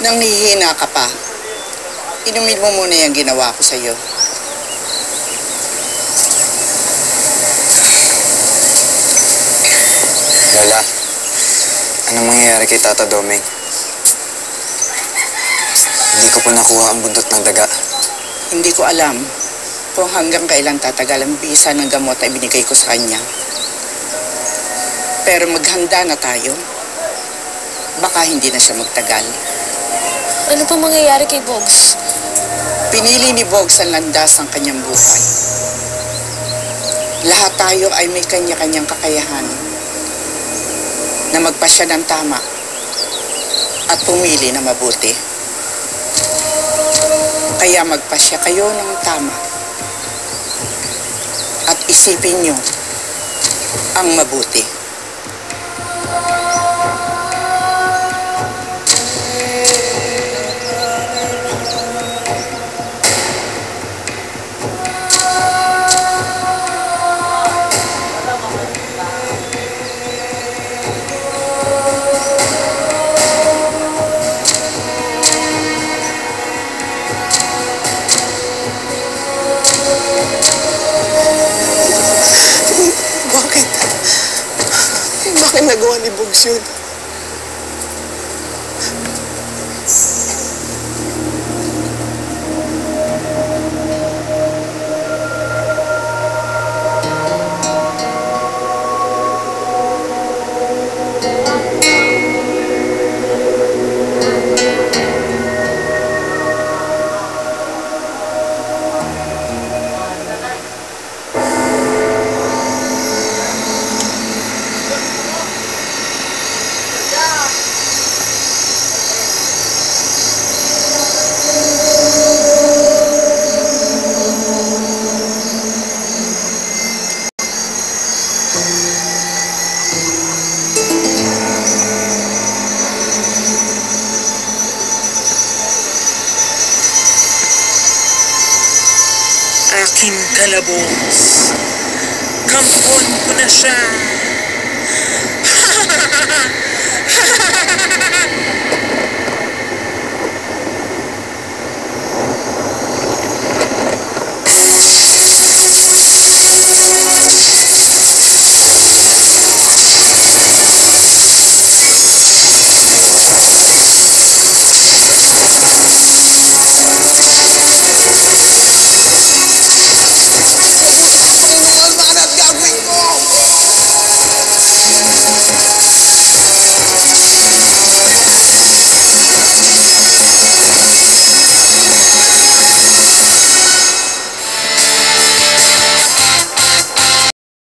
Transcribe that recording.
Nang nihihina ka pa, inumin mo muna yung ginawa ko sa'yo. Lola, anong mangyayari kay Tata Doming? Hindi ko pa nakuha ang buntot ng daga. Hindi ko alam kung hanggang kailan tatagal ang bisa ng gamot na ibinigay ko sa kanya. Pero maghanda na tayo. Baka hindi na siya magtagal. Ano pang mangyayari kay Bogs? Pinili ni Bogs ang landas ng kanyang buhay. Lahat tayo ay may kanya-kanyang kakayahan na magpasya ng tama at pumili na mabuti. Kaya magpasya kayo ng tama at isipin nyo ang mabuti. Nagawa ni Bugs yun? Aking kalabos. Kampon ko na.